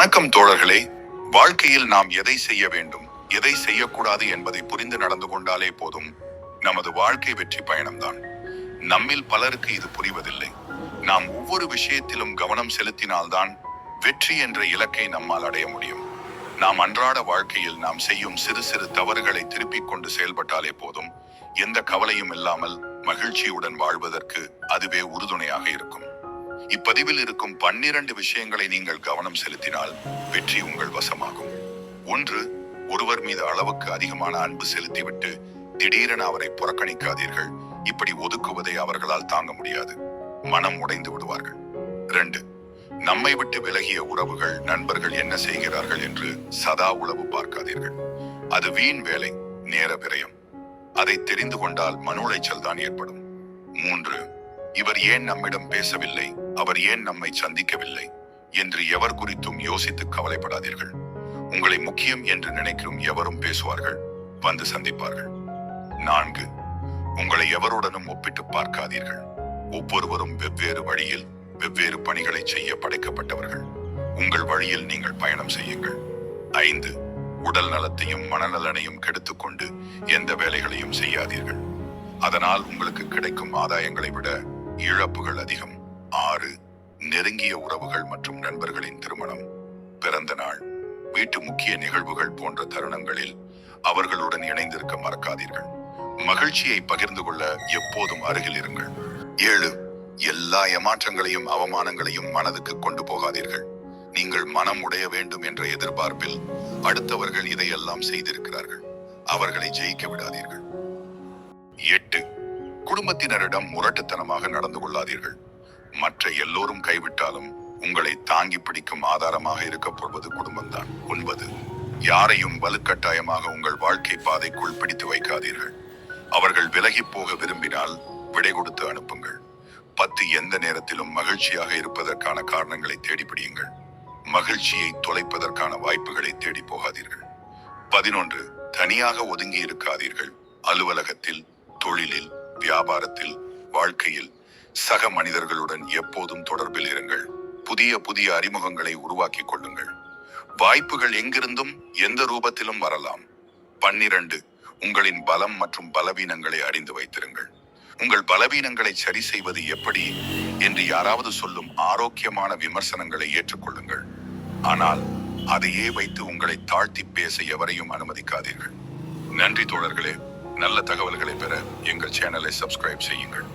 வணக்கம் தோழர்களே வாழ்க்கையில் நாம் எதை செய்ய வேண்டும் எதை செய்யக்கூடாது என்பதை புரிந்து நடந்து கொண்டாலே போதும். நமது வாழ்க்கை வெற்றி பயணம்தான். நம்மில் பலருக்கு இது புரிவதில்லை. நாம் ஒவ்வொரு விஷயத்திலும் கவனம் செலுத்தினால்தான் வெற்றி என்ற இலக்கை நம்மால் அடைய முடியும். நாம் அன்றாட வாழ்க்கையில் நாம் செய்யும் சிறு சிறு தவறுகளை திருப்பிக் கொண்டு செயல்பட்டாலே போதும். எந்த கவலையும் இல்லாமல் மகிழ்ச்சியுடன் வாழ்வதற்கு அதுவே உறுதுணையாக இருக்கும். இப்பதிவில் இருக்கும் பன்னிரண்டு விஷயங்களை நீங்கள் கவனம் செலுத்தினால் வெற்றி உங்கள் வசமாகும். ஒன்று ஒருவர் மீது அளவுக்கு அதிகமான அன்பு செலுத்திவிட்டு திடீரென அவரை புறக்கணிக்காதீர்கள். இப்படி ஒதுக்குவதை அவர்களால் தாங்க முடியாது. மனம் உடைந்து விடுவார்கள். ரெண்டு நம்மை விட்டு விலகிய உறவுகள் நண்பர்கள் என்ன செய்கிறார்கள் என்று சதா உளவு பார்க்காதீர்கள். அது வீண் வேலை நேர விரயம். அதை தெரிந்து கொண்டால் மன உளைச்சல் தான் ஏற்படும். மூன்று இவர் ஏன் நம்மிடம் பேசவில்லை? அவர் ஏன் நம்மை சந்திக்கவில்லை? என்று எவர் குறித்தும் யோசித்து கவலைப்படாதீர்கள். உங்களை முக்கியம் என்று நினைக்கும் எவரும் பேசுவார்கள்? வந்து சந்திப்பார்கள். நான்கு உங்களை எவருடனும் ஒப்பிட்டு பார்க்காதீர்கள். ஒவ்வொருவரும் வெவ்வேறு வழியில் வெவ்வேறு பணிகளை செய்ய படைக்கப்பட்டவர்கள். உங்கள் வழியில் நீங்கள் பயணம் செய்யுங்கள். ஐந்து உடல் நலத்தையும் மனநலனையும் கெடுத்துக்கொண்டு எந்த வேலைகளையும் செய்யாதீர்கள். அதனால் உங்களுக்கு கிடைக்கும் ஆதாயங்களை விட இழப்புகள் அதிகம். ஆறு நெருங்கிய உறவுகள் மற்றும் நண்பர்களின் திருமணம். பிறந்த நாள் வீட்டு முக்கிய நிகழ்வுகள் போன்ற தருணங்களில் அவர்களுடன் இணைந்திருக்க மறக்காதீர்கள். மகிழ்ச்சியை பகிர்ந்து கொள்ள எப்போதும் அருகில் இருங்கள். ஏழு எல்லா ஏமாற்றங்களையும் அவமானங்களையும் மனதுக்கு கொண்டு போகாதீர்கள். நீங்கள் மனம் உடைய வேண்டும் என்ற எதிர்பார்ப்பில் அடுத்தவர்கள் இதையெல்லாம் செய்திருக்கிறார்கள். அவர்களை ஜெயிக்க விடாதீர்கள். எட்டு குடும்பத்தினரிடம் முரட்டுத்தனமாக நடந்து கொள்ளாதீர்கள். மற்ற எல்லோரும் கைவிட்டாலும் உங்களை தாங்கி பிடிக்கும் ஆதாரமாக இருக்கப் போவது குடும்பம்தான். ஒன்பது யாரையும் வலுக்கட்டாயமாக உங்கள் வாழ்க்கை பாதைக்குள் பிடித்து வைக்காதீர்கள். அவர்கள் விலகி போக விரும்பினால் விடை கொடுத்து அனுப்புங்கள். பத்து எந்த நேரத்திலும் மகிழ்ச்சியாக இருப்பதற்கான காரணங்களை தேடி பிடியுங்கள். மகிழ்ச்சியை தொலைப்பதற்கான வாய்ப்புகளை தேடி போகாதீர்கள். பதினொன்று. தனியாக ஒதுங்கி இருக்காதீர்கள். அலுவலகத்தில் தொழிலில் வியாபாரத்தில் வாழ்க்கையில் சக மனிதர்களுடன் எப்போதும் தொடர்பில் இருங்கள். புதிய புதிய அறிமுகங்களை உருவாக்கிக் கொள்ளுங்கள். வாய்ப்புகள் எங்கிருந்தும் எந்த ரூபத்திலும் வரலாம். பன்னிரண்டு உங்களின் பலம் மற்றும் பலவீனங்களை அறிந்து வைத்திருங்கள். உங்கள் பலவீனங்களை சரி செய்வது எப்படி என்று யாராவது சொல்லும் ஆரோக்கியமான விமர்சனங்களை ஏற்றுக்கொள்ளுங்கள். ஆனால் அதையே வைத்து உங்களை தாழ்த்தி பேச எவரையும் அனுமதிக்காதீர்கள். நன்றி தோழர்களே. நல்ல தகவல்களை பெற எங்கள் சேனலை சப்ஸ்கிரைப் செய்யுங்கள்.